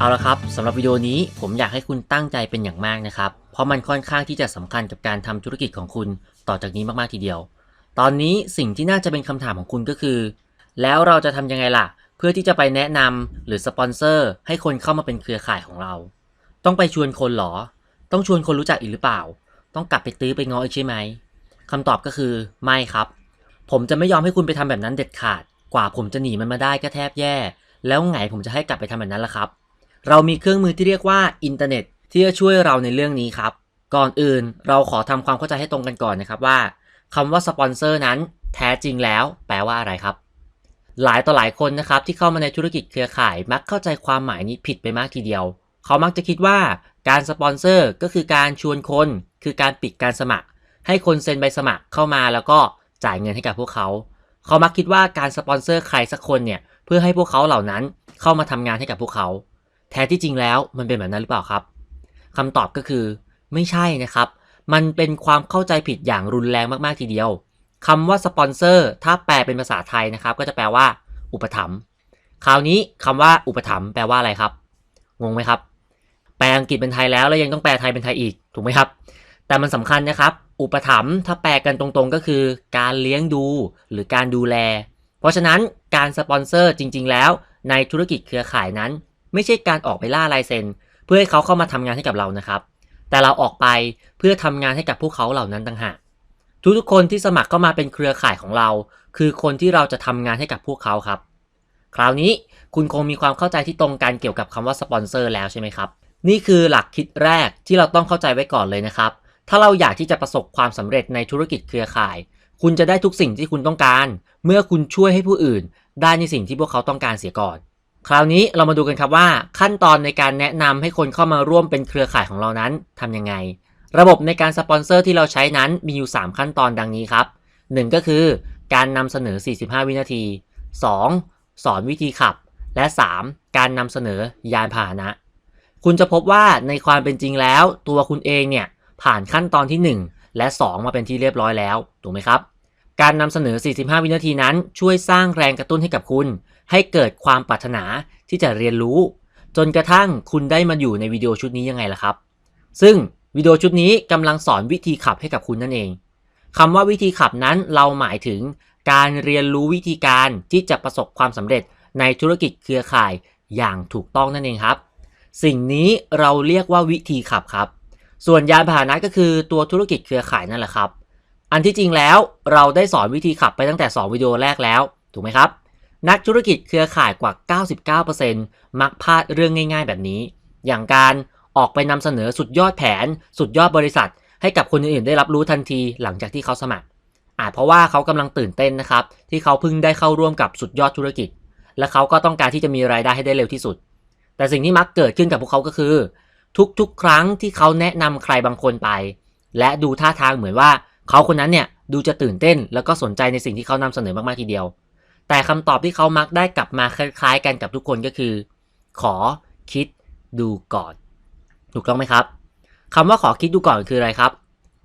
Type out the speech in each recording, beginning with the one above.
เอาละครับสำหรับวิดีโอนี้ผมอยากให้คุณตั้งใจเป็นอย่างมากนะครับ เพราะมันค่อนข้างที่จะสำคัญกับการทำธุรกิจของคุณต่อจากนี้มากๆทีเดียว ตอนนี้สิ่งที่น่าจะเป็นคำถามของคุณก็คือ แล้วเราจะทำยังไงล่ะ เพื่อที่จะไปแนะนำหรือสปอนเซอร์ให้คนเข้ามาเป็นเครือข่ายของเรา ต้องไปชวนคนหรอ ต้องชวนคนรู้จักอีกหรือเปล่า ต้องกลับไปตื้อไปง้ออีกใช่ไหมคำตอบก็คือไม่ครับ ผมจะไม่ยอมให้คุณไปทำแบบนั้นเด็ดขาด กว่าผมจะหนีมันมาได้ก็แทบแย่ แล้วไงผมจะให้กลับไปทำแบบนั้นล่ะครับ เรามีเครื่องมือที่เรียกว่าอินเทอร์เน็ตที่จะช่วยเราในเรื่องนี้ครับ ก่อนอื่นเราขอทำความเข้าใจให้ตรงกันก่อนนะครับว่าคำว่าสปอนเซอร์นั้นแท้จริงแล้วแปลว่าอะไรครับ หลายต่อหลายคนนะครับที่เข้ามาในธุรกิจเครือข่ายมักเข้าใจความหมายนี้ผิดไปมากทีเดียว เขามักจะคิดว่าการสปอนเซอร์ก็คือการชวนคน คือการปิดการสมัคร ให้คนเซ็นใบสมัครเข้ามาแล้วก็จ่ายเงินให้กับพวกเขา เขามักคิดว่าการสปอนเซอร์ใครสักคนเนี่ยเพื่อให้พวกเขาเหล่านั้นเข้ามาทำงานให้กับพวกเขา แท้ที่จริงแล้วมันเป็นแบบนั้นหรือเปล่าครับคำตอบก็คือ ไม่ใช่นะครับ มันเป็นความเข้าใจผิดอย่างรุนแรงมากๆทีเดียวคำว่าสปอนเซอร์ถ้าแปลเป็นภาษาไทยนะครับ ก็จะแปลว่า อุปถัมภ์คราวนี้คำว่าอุปถัมภ์แปลว่าอะไรครับงงไหมครับ แปลอังกฤษเป็นไทยแล้วแล้วยังต้องแปลไทยเป็นไทยอีกถูกไหมครับ แต่มันสำคัญนะครับ อุปถัมภ์ถ้าแปลกันตรงๆ ก็คือการเลี้ยงดูหรือการดูแล เพราะฉะนั้นการสปอนเซอร์จริง ๆ แล้ว ในธุรกิจเครือข่ายนั้น ไม่ใช่การออกไปล่าลายเซ็น เพื่อให้เขาเข้ามาทำงานให้กับเรานะครับ แต่เราออกไปเพื่อทำงานให้กับพวกเขาเหล่านั้นต่างหากทุกๆคนที่สมัครเข้ามาเป็นเครือข่ายของเรา คือคนที่เราจะทำงานให้กับพวกเขาครับ คราวนี้คุณคงมีความเข้าใจที่ตรงกันเกี่ยวกับคำว่าสปอนเซอร์แล้วใช่ไหมครับนี่คือหลักคิดแรกที่เราต้องเข้าใจไว้ก่อนเลยนะครับ ถ้าเราอยากที่จะประสบความสำเร็จในธุรกิจเครือข่าย คุณจะได้ทุกสิ่งที่คุณต้องการ เมื่อคุณช่วยให้ผู้อื่น ได้ในสิ่งที่พวกเขาต้องการเสียก่อน คราวนี้เรามาดูกันครับว่าขั้นตอนในการแนะนำให้คนเข้ามาร่วมเป็นเครือข่ายของเรานั้นทำยังไง ระบบในการสปอนเซอร์ที่เราใช้นั้นมีอยู่ 3 ขั้นตอนดังนี้ครับ 1 ก็คือการนำเสนอ 45 วินาที 2. สอนวิธีขับ และ 3. การนำเสนอยานพาหนะ คุณจะพบว่าในความเป็นจริงแล้ว ตัวคุณเองเนี่ยผ่านขั้นตอนที่ 1 และ 2 มาเป็นที่เรียบร้อยแล้วถูกไหมครับ การนำเสนอ 45 วินาทีนั้นช่วยสร้างแรงกระตุ้นให้กับคุณ ให้เกิดความปรารถนาที่จะเรียนรู้ จนกระทั่งคุณได้มาอยู่ในวิดีโอชุดนี้ยังไงล่ะครับ ซึ่งวิดีโอชุดนี้กำลังสอนวิธีขับให้กับคุณนั่นเองคำว่าวิธีขับนั้นเราหมายถึงการเรียนรู้วิธีการที่จะประสบความสำเร็จในธุรกิจเครือข่ายอย่างถูกต้องนั่นเองครับ สิ่งนี้เราเรียกว่าวิธีขับครับ ส่วนยานพาหนะก็คือตัวธุรกิจเครือข่ายนั่นแหละครับ อันที่จริงแล้วเราได้สอนวิธีขับไปตั้งแต่ 2 วิดีโอแรกแล้ว ถูกไหมครับ นักธุรกิจเครือข่ายกว่า 99%มักพลาดเรื่องง่าย ๆ แบบนี้ อย่างการออกไปนำเสนอสุดยอดแผน สุดยอดบริษัท ให้กับคนอื่นๆ ได้รับรู้ทันทีหลังจากที่เขาสมัคร อาจเพราะว่าเขากำลังตื่นเต้นนะครับ ที่เขาเพิ่งได้เข้าร่วมกับสุดยอดธุรกิจ และเขาก็ต้องการที่จะมีรายได้ให้ได้เร็วที่สุด แต่สิ่งที่มักเกิดขึ้นกับพวกเขาก็คือ ทุกๆ ครั้งที่เขาแนะนำใครบางคนไป และดูท่าทางเหมือนว่า เขาคนนั้นเนี่ยดูจะตื่นเต้น แล้วก็สนใจในสิ่งที่เขานำเสนอมากๆทีเดียว แต่คำตอบที่เขามักได้กลับมาคล้ายๆ กันกับทุกคนก็คือ ขอคิดดูก่อน ถูกต้องไหมครับคำว่าขอคิดดูก่อนคืออะไรครับ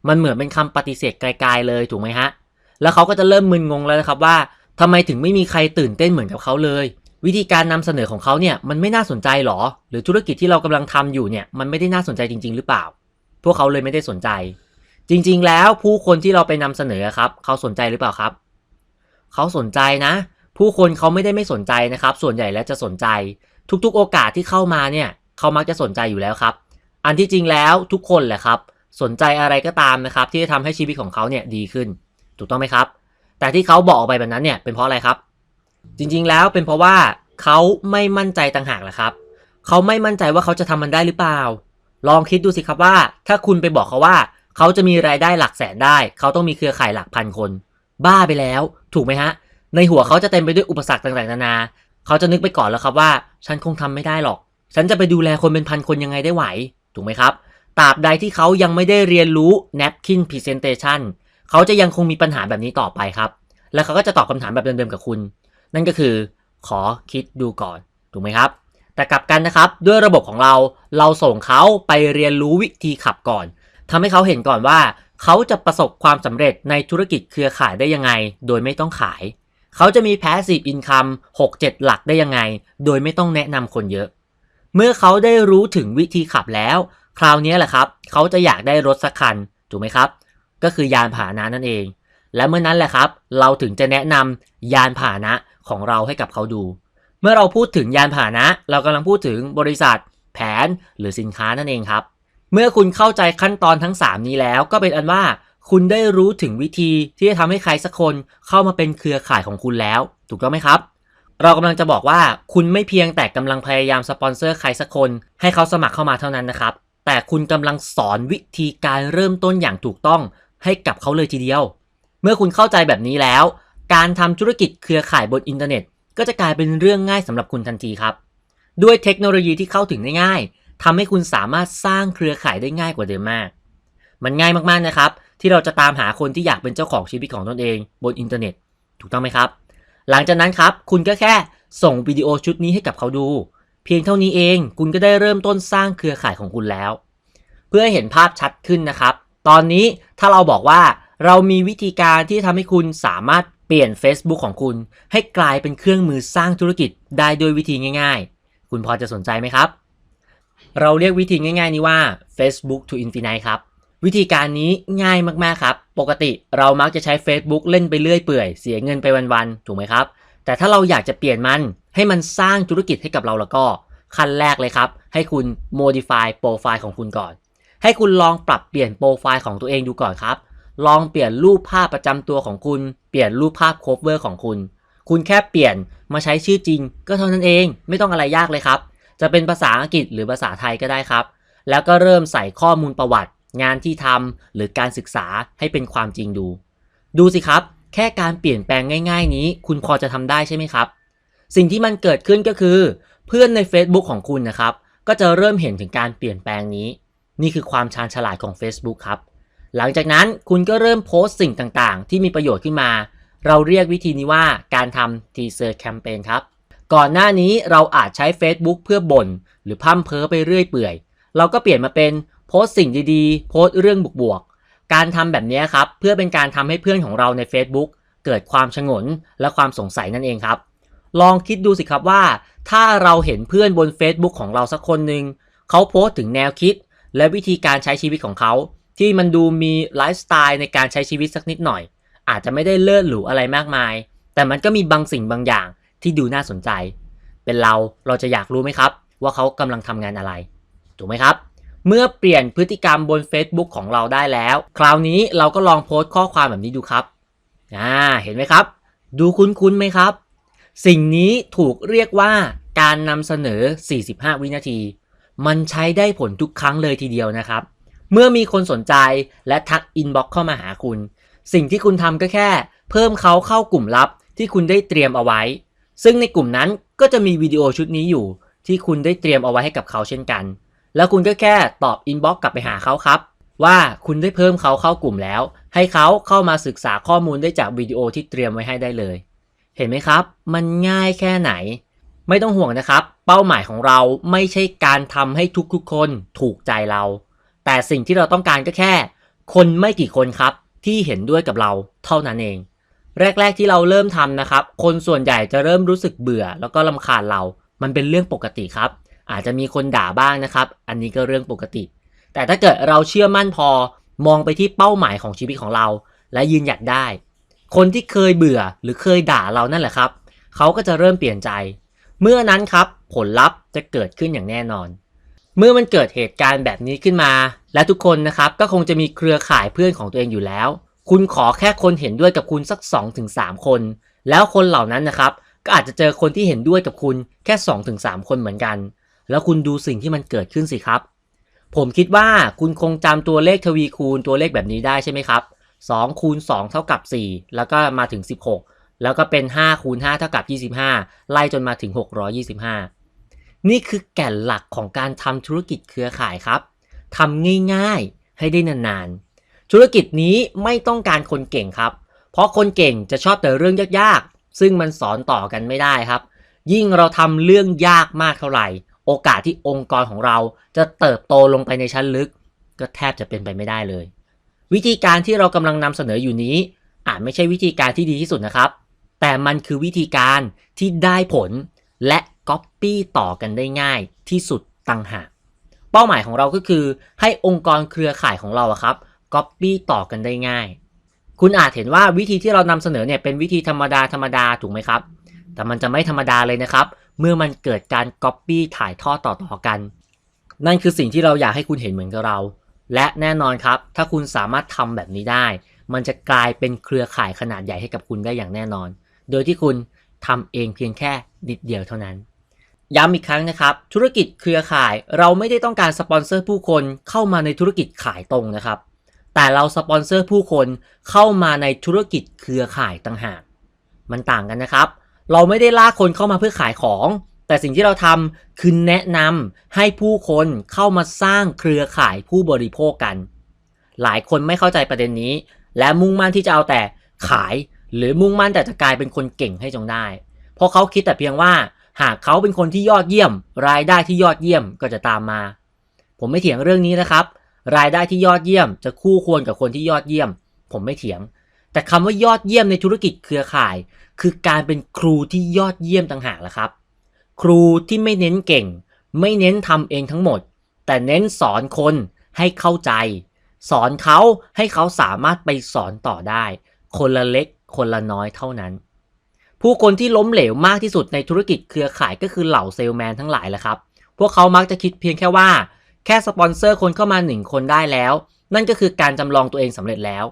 มันเหมือนเป็นคำปฏิเสธไกลๆเลยถูกไหมฮะ แล้วเขาก็จะเริ่มมึนงงแล้วนะครับว่าทำไมถึงไม่มีใครตื่นเต้นเหมือนกับเขาเลย วิธีการนำเสนอของเขาเนี่ยมันไม่น่าสนใจหรอ หรือธุรกิจที่เรากำลังทำอยู่เนี่ยมันไม่ได้น่าสนใจจริง ๆ หรือเปล่า พวกเขาเลยไม่ได้สนใจ จริง ๆ แล้วผู้คนที่เราไปนำเสนอครับ เขาสนใจหรือเปล่าครับ เขาสนใจนะ ผู้คนเขาไม่ได้ไม่สนใจนะครับ ส่วนใหญ่แล้วจะสนใจ ทุกๆ โอกาสที่เข้ามาเนี่ยเขามักจะสนใจอยู่แล้วครับ อันที่จริงแล้วทุกคนแหละครับ สนใจอะไรก็ตามนะครับ ที่จะทำให้ชีวิตของเขาเนี่ยดีขึ้น ถูกต้องไหมครับ แต่ที่เขาบอกออกไปแบบนั้นเนี่ยเป็นเพราะอะไรครับ จริงๆแล้วเป็นเพราะว่าเขาไม่มั่นใจต่างหากแหละครับเขาไม่มั่นใจว่าเขาจะทำมันได้หรือเปล่า ลองคิดดูสิครับว่า ถ้าคุณไปบอกเขาว่า เขาจะมีรายได้หลักแสนได้ เขาต้องมีเครือข่ายหลักพันคน บ้าไปแล้ว ถูกไหมฮะ ในหัวเขาจะเต็มไปด้วยอุปสรรคต่างๆนานา เขาจะนึกไปก่อนแล้วครับว่า ฉันคงทำไม่ได้หรอก ฉันจะไปดูแลคนเป็นพันคนยังไงได้ไหว ถูกไหมครับตราบใดที่เขายังไม่ได้เรียนรู้ napkin presentation เขาจะยังคงมีปัญหาแบบนี้ต่อไปครับ แล้วเขาก็จะตอบคำถามแบบเดิมๆกับคุณ นั่นก็คือ ขอคิดดูก่อน ถูกไหมครับ แต่กลับกันนะครับ ด้วยระบบของเรา เราส่งเขาไปเรียนรู้วิธีขับก่อนทำให้เขาเห็นก่อนว่า เขาจะประสบความสำเร็จในธุรกิจเครือข่ายได้ยังไง โดยไม่ต้องขาย เขาจะมี passive income 6-7 หลักได้ยังไง โดยไม่ต้องแนะนำคนเยอะ เมื่อเขาได้รู้ถึงวิธีขับแล้ว คราวนี้แหละครับ เขาจะอยากได้รถสักคัน ถูกไหมครับ ก็คือยานพาหนะนั่นเอง และเมื่อนั้นแหละครับ เราถึงจะแนะนำยานพาหนะของเราให้กับเขาดู เมื่อเราพูดถึงยานพาหนะ เรากำลังพูดถึงบริษัท แผน หรือสินค้านั่นเองครับ เมื่อคุณเข้าใจขั้นตอนทั้ง 3 นี้แล้วก็เป็นอันว่าคุณได้รู้ถึงวิธีที่จะทำให้ใครสักคนเข้ามาเป็นเครือข่ายของคุณแล้ว ถูกต้องไหมครับ เรากำลังจะบอกว่าคุณไม่เพียงแต่กำลังพยายามสปอนเซอร์ใครสักคน ให้เขาสมัครเข้ามาเท่านั้นนะครับ แต่คุณกำลังสอนวิธีการเริ่มต้นอย่างถูกต้องให้กับเขาเลยทีเดียว เมื่อคุณเข้าใจแบบนี้แล้ว การทำธุรกิจเครือข่ายบนอินเทอร์เน็ต ก็จะกลายเป็นเรื่องง่ายสำหรับคุณทันทีครับ ด้วยเทคโนโลยีที่เข้าถึงได้ง่าย ทำให้คุณสามารถสร้างเครือข่ายได้ง่ายกว่าเดิมมาก มันง่ายมากๆนะครับ ที่เราจะตามหาคนที่อยากเป็นเจ้าของชีวิตของตนเองบนอินเทอร์เน็ต ถูกต้องไหมครับ หลังจากนั้นครับ คุณก็แค่ส่งวิดีโอชุดนี้ให้กับเขาดู เพียงเท่านี้เองคุณก็ได้เริ่มต้นสร้างเครือข่ายของคุณแล้ว เพื่อให้เห็นภาพชัดขึ้นนะครับ ตอนนี้ถ้าเราบอกว่าเรามีวิธีการที่ทำให้คุณสามารถเปลี่ยน Facebook ของคุณ ให้กลายเป็นเครื่องมือสร้างธุรกิจได้โดยวิธีง่าย ๆ คุณพอจะสนใจไหมครับ เราเรียกวิธีง่ายๆนี้ว่า Facebook to Infinite ครับ วิธีการนี้ง่ายมากๆครับ ปกติเรามักจะใช้ Facebook เล่นไปเรื่อยเปื่อย เสียเงินไปวันๆ ถูกไหมครับ แต่ถ้าเราอยากจะเปลี่ยนมัน ให้มันสร้างธุรกิจให้กับเราแล้วก็ ขั้นแรกเลยครับ ให้คุณ modify โปรไฟล์ของคุณก่อน ให้คุณลองปรับเปลี่ยนโปรไฟล์ของตัวเองดูก่อนครับ ลองเปลี่ยนรูปภาพประจำตัวของคุณ เปลี่ยนรูปภาพ cover ของคุณ คุณแค่เปลี่ยนมาใช้ชื่อจริง ก็เท่านั้นเอง ไม่ต้องอะไรยากเลยครับ จะเป็นภาษาอังกฤษหรือภาษาไทยก็ได้ครับ แล้วก็เริ่มใส่ข้อมูลประวัติ งานที่ทำหรือการศึกษาให้เป็นความจริงดู ดูสิครับ แค่การเปลี่ยนแปลงง่าย ๆ นี้ คุณพอจะทำได้ใช่ไหมครับ สิ่งที่มันเกิดขึ้นก็คือ เพื่อนใน Facebook ของคุณนะครับ ก็จะเริ่มเห็นถึงการเปลี่ยนแปลงนี้ นี่คือความชาญฉลาดของ Facebook ครับ หลังจากนั้นคุณก็เริ่มโพสต์สิ่งต่างๆ ที่มีประโยชน์ขึ้นมา เราเรียกวิธีนี้ว่าการทำ teaser campaign ครับ ก่อนหน้านี้เราอาจใช้ Facebook เพื่อบ่น หรือพั่มเพ้อไปเรื่อยเปื่อย เราก็เปลี่ยนมาเป็นโพสต์สิ่งดีๆ โพสต์เรื่องบวกๆ การทำแบบนี้ครับ เพื่อเป็นการทำให้เพื่อนของเราใน Facebook เกิดความชงนและความสงสัยนั่นเองครับ ลองคิดดูสิครับว่า ถ้าเราเห็นเพื่อนบน Facebook ของเราสักคนหนึ่งเขาโพสต์ถึงแนวคิด และวิธีการใช้ชีวิตของเขา ที่มันดูมีไลฟ์สไตล์ในการใช้ชีวิตสักนิดหน่อย อาจจะไม่ได้เลิศหรูอะไรมากมาย แต่มันก็มีบางสิ่งบางอย่าง ที่ดูน่าสนใจ เป็นเราเราจะอยากรู้ไหมครับ ว่าเขากำลังทำงานอะไร ถูกไหมครับ เมื่อเปลี่ยนพฤติกรรมบน Facebook ของเราได้แล้ว คราวนี้เราก็ลองโพสต์ข้อความแบบนี้ดูครับอ่าเห็นไหมครับ ดูคุ้นๆไหมครับ สิ่งนี้ถูกเรียกว่าการนำเสนอ 45 วินาที มันใช้ได้ผลทุกครั้งเลยทีเดียวนะครับ เมื่อมีคนสนใจและทักอินบ็อกเข้ามาหาคุณ สิ่งที่คุณทำก็แค่ เพิ่มเขาเข้ากลุ่มลับที่คุณได้เตรียมเอาไว้ ซึ่งในกลุ่มนั้นก็จะมีวิดีโอชุดนี้อยู่ ที่คุณได้เตรียมเอาไว้ให้กับเขาเช่นกัน แล้วคุณก็แค่ตอบอินบ็อกกลับไปหาเขาครับ ว่าคุณได้เพิ่มเขาเข้ากลุ่มแล้ว ให้เขาเข้ามาศึกษาข้อมูลได้จากวิดีโอที่เตรียมไว้ให้ได้เลย เห็นไหมครับ มันง่ายแค่ไหน ไม่ต้องห่วงนะครับ เป้าหมายของเราไม่ใช่การทำให้ทุกๆคนถูกใจเรา แต่สิ่งที่เราต้องการก็แค่ คนไม่กี่คนครับที่เห็นด้วยกับเราเท่านั้นเอง แรก ๆที่เราเริ่มทำนะครับ คนส่วนใหญ่จะเริ่มรู้สึกเบื่อ แล้วก็ลำคาญเรา มันเป็นเรื่องปกติครับ อาจจะมีคนด่าบ้างนะครับ อันนี้ก็เรื่องปกติ แต่ถ้าเกิดเราเชื่อมั่นพอ มองไปที่เป้าหมายของชีวิตของเรา และยืนหยัดได้ คนที่เคยเบื่อหรือเคยด่าเรานั่นแหละครับ เขาก็จะเริ่มเปลี่ยนใจ เมื่อนั้นครับ ผลลัพธ์จะเกิดขึ้นอย่างแน่นอน เมื่อมันเกิดเหตุการณ์แบบนี้ขึ้นมา และทุกคนนะครับ ก็คงจะมีเครือข่ายเพื่อนของตัวเองอยู่แล้ว คุณขอแค่คนเห็นด้วยกับคุณสัก 2-3 คน แล้วคนเหล่านั้นนะครับ ก็อาจจะเจอคนที่เห็นด้วยกับคุณแค่ 2-3 คนเหมือนกัน แล้วคุณดูสิ่งที่มันเกิดขึ้นสิครับ ผมคิดว่าคุณคงจำตัวเลขทวีคูณตัวเลขแบบนี้ได้ใช่ไหมครับ2คูณ2เท่ากับ 4 แล้วก็มาถึง 16 แล้วก็เป็น 5 คูณ 5 เท่ากับ 25 ไล่จนมาถึง 625 นี่คือแก่นหลักของการทำธุรกิจเครือข่ายครับทำง่ายๆ ให้ได้นานๆ ธุรกิจนี้ไม่ต้องการคนเก่งครับ เพราะคนเก่งจะชอบแต่เรื่องยากๆ ซึ่งมันสอนต่อกันไม่ได้ครับ ยิ่งเราทำเรื่องยากมากเท่าไหร่ โอกาสที่องค์กรของเราจะเติบโตลงไปในชั้นลึก ก็แทบจะเป็นไปไม่ได้เลย วิธีการที่เรากำลังนำเสนออยู่นี้ อาจไม่ใช่วิธีการที่ดีที่สุดนะครับ แต่มันคือวิธีการที่ได้ผลและก๊อปปี้ต่อกันได้ง่ายที่สุดต่างหาก เป้าหมายของเราก็คือให้องค์กรเครือข่ายของเราครับ ก๊อปปี้ต่อกันได้ง่าย คุณอาจเห็นว่าวิธีที่เรานำเสนอเนี่ยเป็นวิธีธรรมดาธรรมดาถูกไหมครับ แต่มันจะไม่ธรรมดาเลยนะครับ เมื่อมันเกิดการก๊อปปี้ถ่ายทอดต่อๆกัน นั่นคือสิ่งที่เราอยากให้คุณเห็นเหมือนกับเรา และแน่นอนครับ ถ้าคุณสามารถทำแบบนี้ได้ มันจะกลายเป็นเครือข่ายขนาดใหญ่ให้กับคุณได้อย่างแน่นอน โดยที่คุณทำเองเพียงแค่นิดเดียวเท่านั้นย้ำอีกครั้งนะครับ ธุรกิจเครือข่ายเราไม่ได้ต้องการสปอนเซอร์ผู้คนเข้ามาในธุรกิจขายตรงนะครับ แต่เราสปอนเซอร์ผู้คนเข้ามาในธุรกิจเครือข่ายต่างหาก มันต่างกันนะครับ เราไม่ได้ลากคนเข้ามาเพื่อขายของ แต่สิ่งที่เราทำคือแนะนำให้ผู้คนเข้ามาสร้างเครือข่ายผู้บริโภคกัน หลายคนไม่เข้าใจประเด็นนี้ และมุ่งมั่นที่จะเอาแต่ขาย หรือมุ่งมั่นแต่จะกลายเป็นคนเก่งให้จงได้ เพราะเขาคิดแต่เพียงว่า หากเขาเป็นคนที่ยอดเยี่ยม รายได้ที่ยอดเยี่ยมก็จะตามมา ผมไม่เถียงเรื่องนี้นะครับ รายได้ที่ยอดเยี่ยม จะคู่ควรกับคนที่ยอดเยี่ยม ผมไม่เถียง แต่คำว่ายอดเยี่ยมในธุรกิจเครือข่าย คือการเป็นครูที่ยอดเยี่ยมต่างหากละครับ ครูที่ไม่เน้นเก่ง ไม่เน้นทำเองทั้งหมด แต่เน้นสอนคนให้เข้าใจ สอนเขาให้เขาสามารถไปสอนต่อได้ คนละเล็ก คนละน้อยเท่านั้น ผู้คนที่ล้มเหลวมากที่สุดในธุรกิจเครือข่ายก็คือเหล่าเซลแมนทั้งหลายแหละครับ พวกเขามักจะคิดเพียงแค่ว่า แค่สปอนเซอร์คนเข้ามาหนึ่งคนได้แล้ว นั่นก็คือการจำลองตัวเองสำเร็จแล้ว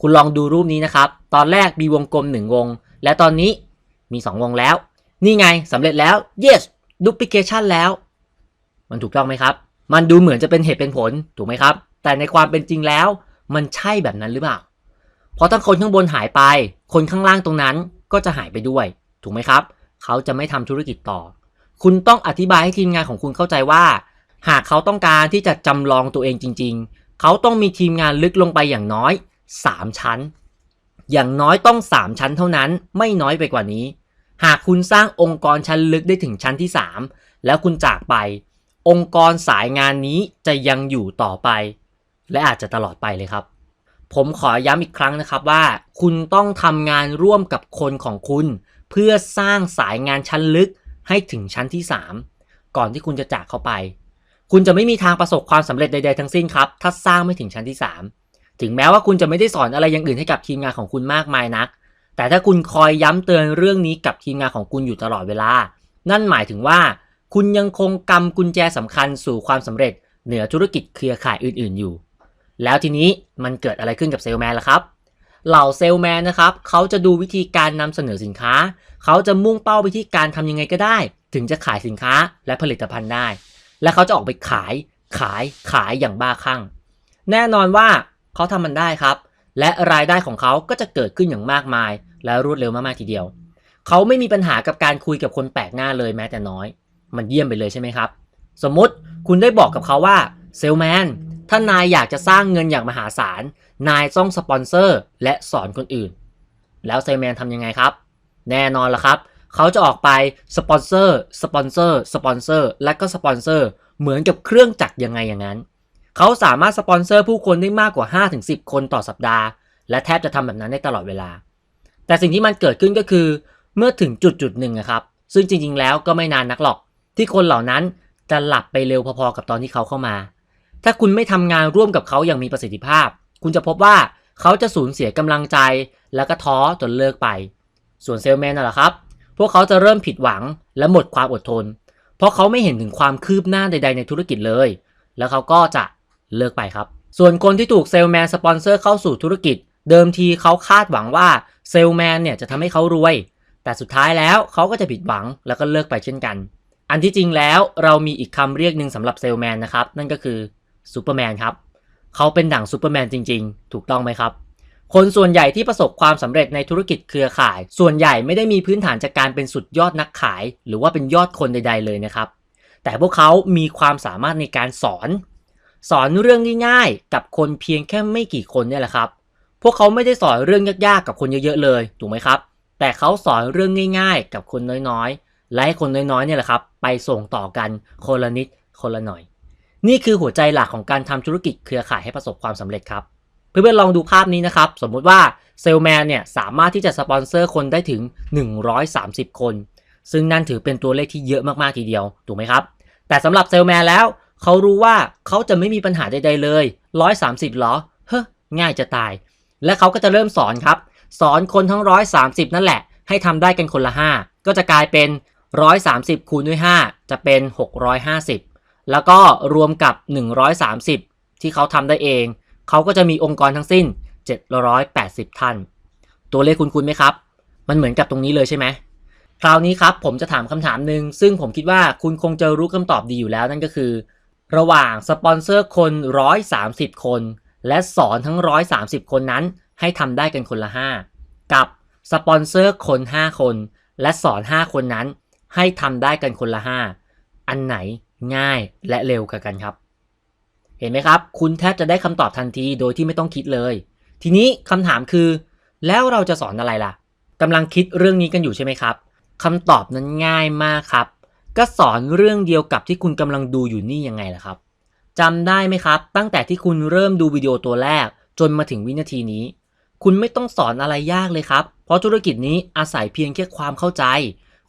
คุณลองดูรูปนี้นะครับ ตอนแรกมีวงกลมหนึ่งวง และตอนนี้มี 2 วงแล้ว นี่ไงสำเร็จแล้ว yes duplication แล้ว มันถูกต้องไหมครับ มันดูเหมือนจะเป็นเหตุเป็นผลถูกไหมครับ แต่ในความเป็นจริงแล้ว มันใช่แบบนั้นหรือเปล่า เพราะถ้าคนข้างบนหายไป คนข้างล่างตรงนั้นก็จะหายไปด้วย ถูกไหมครับ เขาจะไม่ทำธุรกิจต่อ คุณต้องอธิบายให้ทีมงานของคุณเข้าใจว่า หากเขาต้องการที่จะจำลองตัวเองจริง ๆ เขาต้องมีทีมงานลึกลงไปอย่างน้อย 3 ชั้น อย่างน้อยต้อง 3 ชั้นเท่านั้นไม่น้อยไปกว่านี้ หากคุณสร้างองค์กรชั้นลึกได้ถึงชั้นที่ 3 แล้วคุณจากไป องค์กรสายงานนี้จะยังอยู่ต่อไป และอาจจะตลอดไปเลยครับ ผมขอย้ำอีกครั้งนะครับว่า คุณต้องทำงานร่วมกับคนของคุณ เพื่อสร้างสายงานชั้นลึกให้ถึงชั้นที่ 3 ก่อนที่คุณจะจากเข้าไป คุณจะไม่มีทางประสบความสำเร็จใดๆทั้งสิ้นครับ ถ้าสร้างไม่ถึงชั้นที่ 3 ถึงแม้ว่าคุณจะไม่ได้สอนอะไรอย่างอื่นให้กับทีมงานของคุณมากมายนัก แต่ถ้าคุณคอยย้ำเตือนเรื่องนี้กับทีมงานของคุณอยู่ตลอดเวลา นั่นหมายถึงว่า คุณยังคงกำกุญแจสำคัญสู่ความสำเร็จ เหนือธุรกิจเครือข่ายอื่น ๆอยู่ แล้วทีนี้มันเกิดอะไรขึ้นกับเซลแมนล่ะครับเหล่าเซลแมนนะครับ เขาจะดูวิธีการนำเสนอสินค้า เขาจะมุ่งเป้าไปที่การทำยังไงก็ได้ ถึงจะขายสินค้าและผลิตภัณฑ์ได้ และเขาจะออกไปขายขายขายอย่างบ้าคลั่ง แน่นอนว่าเขาทำมันได้ครับ และรายได้ของเขาก็จะเกิดขึ้นอย่างมากมาย และรวดเร็วมากๆทีเดียว เขาไม่มีปัญหากับการคุยกับคนแปลกหน้าเลยแม้แต่น้อย มันเยี่ยมไปเลยใช่ไหมครับ สมมติคุณได้บอกกับเขาว่าเซลแมนถ้านายอยากจะสร้างเงินอย่างมหาศาล นายต้องสปอนเซอร์และสอนคนอื่น แล้วเซลแมนทำยังไงครับ แน่นอนละครับ เขาจะออกไปสปอนเซอร์สปอนเซอร์สปอนเซอร์และก็สปอนเซอร์เหมือนกับเครื่องจักรยังไงอย่างนั้น เขาสามารถสปอนเซอร์ผู้คนได้มากกว่า 5-10 คนต่อสัปดาห์ และแทบจะทำแบบนั้นได้ตลอดเวลา แต่สิ่งที่มันเกิดขึ้นก็คือ เมื่อถึงจุดจุดหนึ่งนะครับ ซึ่งจริง ๆ แล้วก็ไม่นานนักหรอก ที่คนเหล่านั้นจะหลับไปเร็วพอๆกับตอนที่เขาเข้ามา ถ้าคุณไม่ทำงานร่วมกับเขาอย่างมีประสิทธิภาพ คุณจะพบว่าเขาจะสูญเสียกำลังใจ แล้วก็ท้อจนเลิกไป ส่วนเซลแมนน่ะเหรอครับ พวกเขาจะเริ่มผิดหวังและหมดความอดทน เพราะเขาไม่เห็นถึงความคืบหน้าใด ๆ ในธุรกิจเลย แล้วเขาก็จะเลิกไปครับ ส่วนคนที่ถูกเซลแมนสปอนเซอร์เข้าสู่ธุรกิจ เดิมทีเขาคาดหวังว่าเซลแมนเนี่ยจะทำให้เขารวย แต่สุดท้ายแล้วเขาก็จะผิดหวังแล้วก็เลิกไปเช่นกัน อันที่จริงแล้วเรามีอีกคำเรียกหนึ่งสำหรับเซลแมนนะครับ นั่นก็คือซูเปอร์แมนครับ เขาเป็นดั่งซูเปอร์แมนจริง ๆ ถูกต้องไหมครับ คนส่วนใหญ่ที่ประสบความสำเร็จในธุรกิจเครือข่าย ส่วนใหญ่ไม่ได้มีพื้นฐานจากการเป็นสุดยอดนักขาย หรือว่าเป็นยอดคนใด ๆ เลยนะครับ แต่พวกเขามีความสามารถในการสอน สอนเรื่องง่ายๆ กับคนเพียงแค่ไม่กี่คนเนี่ยแหละครับ พวกเขาไม่ได้สอนเรื่องยากๆ กับคนเยอะๆเลยถูกไหมครับ แต่เขาสอนเรื่องง่าย ๆ กับคนน้อยๆ และให้คนน้อยๆเนี่ยแหละครับ ไปส่งต่อกันคนละนิดคนละหน่อย นี่คือหัวใจหลักของการทำธุรกิจเครือข่ายให้ประสบความสำเร็จครับ เพื่อนๆลองดูภาพนี้นะครับ สมมุติว่าเซลแมนเนี่ยสามารถที่จะสปอนเซอร์คนได้ถึง 130 คน ซึ่งนั่นถือเป็นตัวเลขที่เยอะมากๆทีเดียว ถูกไหมครับ แต่สำหรับเซลแมนแล้ว เขารู้ว่าเขาจะไม่มีปัญหาใดๆเลย 130หรอ เฮ้อง่ายจะตาย และเขาก็จะเริ่มสอนครับ สอนคนทั้ง 130 นั่นแหละ ให้ทำได้กันคนละ 5 ก็จะกลายเป็น 130 คูณด้วย 5 จะเป็น 650 แล้วก็รวมกับ 130 ที่เขาทำได้เอง เขาก็จะมีองค์กรทั้งสิ้น 780 ท่าน ตัวเลขคุณคุณไหมครับ มันเหมือนกับตรงนี้เลยใช่ไหมคราวนี้ครับผมจะถามคำถามหนึ่งซึ่งผมคิดว่าคุณคงจะรู้คำตอบดีอยู่แล้วนั่นก็คือ ระหว่างสปอนเซอร์คน 130 คน และสอนทั้ง 130 คนนั้น ให้ทำได้กันคนละ 5 กับสปอนเซอร์คน 5 คน และสอน 5 คนนั้น ให้ทำได้กันคนละ 5 อันไหนง่ายและเร็วกว่ากันครับ เห็นไหมครับ คุณแทบจะได้คำตอบทันทีโดยที่ไม่ต้องคิดเลย ทีนี้คำถามคือ แล้วเราจะสอนอะไรล่ะกำลังคิดเรื่องนี้กันอยู่ใช่ไหมครับคำตอบนั้นง่ายมากครับ ก็สอนเรื่องเดียวกับที่คุณกำลังดูอยู่นี่ยังไงล่ะครับจำได้ไหมครับ ตั้งแต่ที่คุณเริ่มดูวิดีโอตัวแรก จนมาถึงวินาทีนี้ คุณไม่ต้องสอนอะไรยากเลยครับ เพราะธุรกิจนี้อาศัยเพียงแค่ความเข้าใจ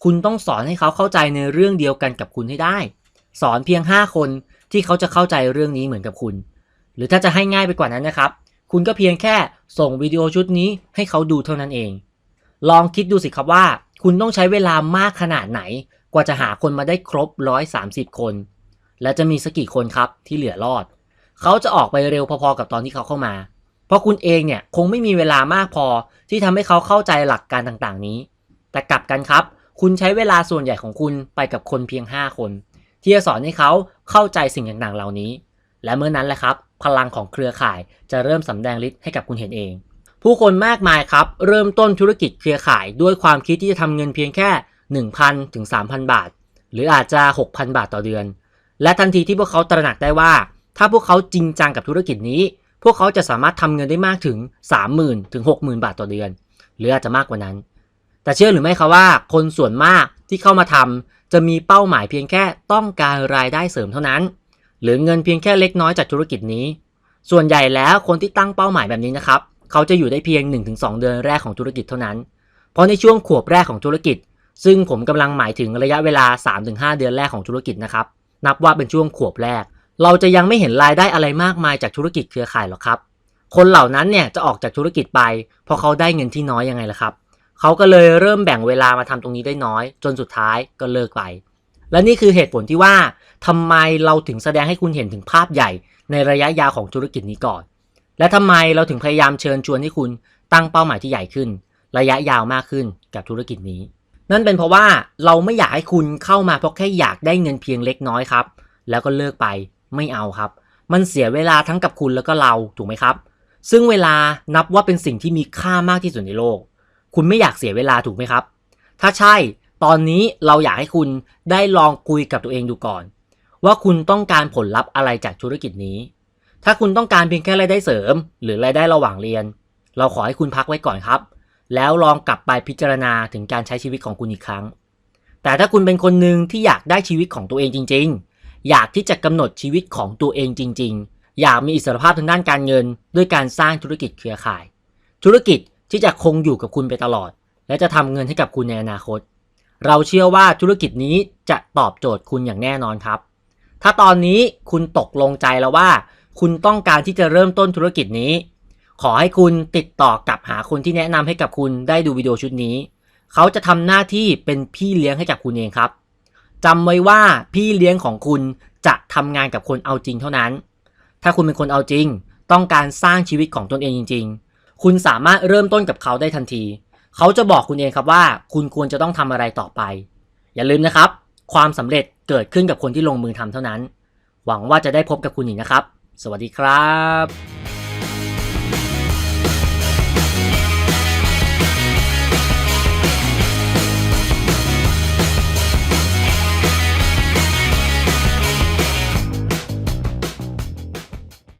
คุณต้องสอนให้เขาเข้าใจในเรื่องเดียวกันกับคุณให้ได้ สอนเพียง 5 คน ที่เขาจะเข้าใจเรื่องนี้เหมือนกับคุณ หรือถ้าจะให้ง่ายไปกว่านั้นนะครับ คุณก็เพียงแค่ส่งวิดีโอชุดนี้ให้เขาดูเท่านั้นเอง ลองคิดดูสิครับว่า คุณต้องใช้เวลามากขนาดไหน กว่าจะหาคนมาได้ครบ 130 คน และจะมีสักกี่คนครับที่เหลือรอด เขาจะออกไปเร็วพอๆกับตอนที่เขาเข้ามา เพราะคุณเองเนี่ยคงไม่มีเวลามากพอที่ทำให้เขาเข้าใจหลักการต่างๆนี้ แต่กลับกันครับ คุณใช้เวลาส่วนใหญ่ของคุณไปกับคนเพียง 5 คน ที่จะสอนให้เขา เข้าใจสิ่งต่างๆเหล่านี้ และเมื่อนั้นแหละครับ พลังของเครือข่ายจะเริ่มสำแดงฤทธิ์ให้กับคุณเห็นเอง ผู้คนมากมายครับ เริ่มต้นธุรกิจเครือข่ายด้วยความคิดที่จะทำเงินเพียงแค่ 1,000ถึง3,000 บาท หรืออาจจะ 6,000 บาทต่อเดือน และทันทีที่พวกเขาตระหนักได้ว่า ถ้าพวกเขาจริงจังกับธุรกิจนี้ พวกเขาจะสามารถทำเงินได้มากถึง 30,000ถึง60,000 บาทต่อเดือน หรืออาจจะมากกว่านั้น แต่เชื่อหรือไม่คะว่า คนส่วนมาก ที่เข้ามาทำจะมีเป้าหมายเพียงแค่ต้องการรายได้เสริมเท่านั้น หรือเงินเพียงแค่เล็กน้อยจากธุรกิจนี้ ส่วนใหญ่แล้วคนที่ตั้งเป้าหมายแบบนี้นะครับเขาจะอยู่ได้เพียง 1-2 เดือนแรกของธุรกิจเท่านั้น เพราะในช่วงขวบแรกของธุรกิจ ซึ่งผมกำลังหมายถึงระยะเวลา 3-5 เดือนแรกของธุรกิจนะครับนับว่าเป็นช่วงขวบแรก เราจะยังไม่เห็นรายได้อะไรมากมายจากธุรกิจเครือข่ายหรอกครับ คนเหล่านั้นเนี่ยจะออกจากธุรกิจไปเพราะเขาได้เงินที่น้อยยังไงล่ะครับ เขาก็เลยเริ่มแบ่งเวลามาทำตรงนี้ได้น้อย จนสุดท้ายก็เลิกไป และนี่คือเหตุผลที่ว่าทำไมเราถึงแสดงให้คุณเห็นถึงภาพใหญ่ ในระยะยาวของธุรกิจนี้ก่อน และทำไมเราถึงพยายามเชิญชวนให้คุณตั้งเป้าหมายที่ใหญ่ขึ้น ระยะยาวมากขึ้นกับธุรกิจนี้ นั่นเป็นเพราะว่าเราไม่อยากให้คุณเข้ามาเพราะแค่อยากได้เงินเพียงเล็กน้อยครับ แล้วก็เลิกไปไม่เอาครับ มันเสียเวลาทั้งกับคุณแล้วก็เราถูกไหมครับ ซึ่งเวลานับว่าเป็นสิ่งที่มีค่ามากที่สุดในโลก คุณไม่อยากเสียเวลาถูกไหมครับ ถ้าใช่ตอนนี้เราอยากให้คุณได้ลองคุยกับตัวเองดูก่อน ว่าคุณต้องการผลลัพธ์อะไรจากธุรกิจนี้ ถ้าคุณต้องการเพียงแค่รายได้เสริม หรือรายได้ระหว่างเรียน เราขอให้คุณพักไว้ก่อนครับ แล้วลองกลับไปพิจารณาถึงการใช้ชีวิตของคุณอีกครั้ง แต่ถ้าคุณเป็นคนหนึ่งที่อยากได้ชีวิตของตัวเองจริง ๆ อยากที่จะกำหนดชีวิตของตัวเองจริง ๆ อยากมีอิสรภาพทางด้านการเงิน ด้วยการสร้างธุรกิจเครือข่าย ธุรกิจ ที่จะคงอยู่กับคุณไปตลอด และจะทำเงินให้กับคุณในอนาคต เราเชื่อว่าธุรกิจนี้จะตอบโจทย์คุณอย่างแน่นอนครับ ถ้าตอนนี้คุณตกลงใจแล้วว่า คุณต้องการที่จะเริ่มต้นธุรกิจนี้ ขอให้คุณติดต่อกับหาคนที่แนะนำให้กับคุณได้ดูวิดีโอชุดนี้ เขาจะทำหน้าที่เป็นพี่เลี้ยงให้กับคุณเองครับจำไว้ว่าพี่เลี้ยงของคุณจะทำงานกับคนเอาจริงเท่านั้น ถ้าคุณเป็นคนเอาจริง ต้องการสร้างชีวิตของตนเองจริง ๆ คุณสามารถเริ่มต้นกับเขาได้ทันที เขาจะบอกคุณเองครับว่า คุณควรจะต้องทำอะไรต่อไป อย่าลืมนะครับ ความสำเร็จเกิดขึ้นกับคนที่ลงมือทำเท่านั้น หวังว่าจะได้พบกับคุณอีกนะครับ สวัสดีครับ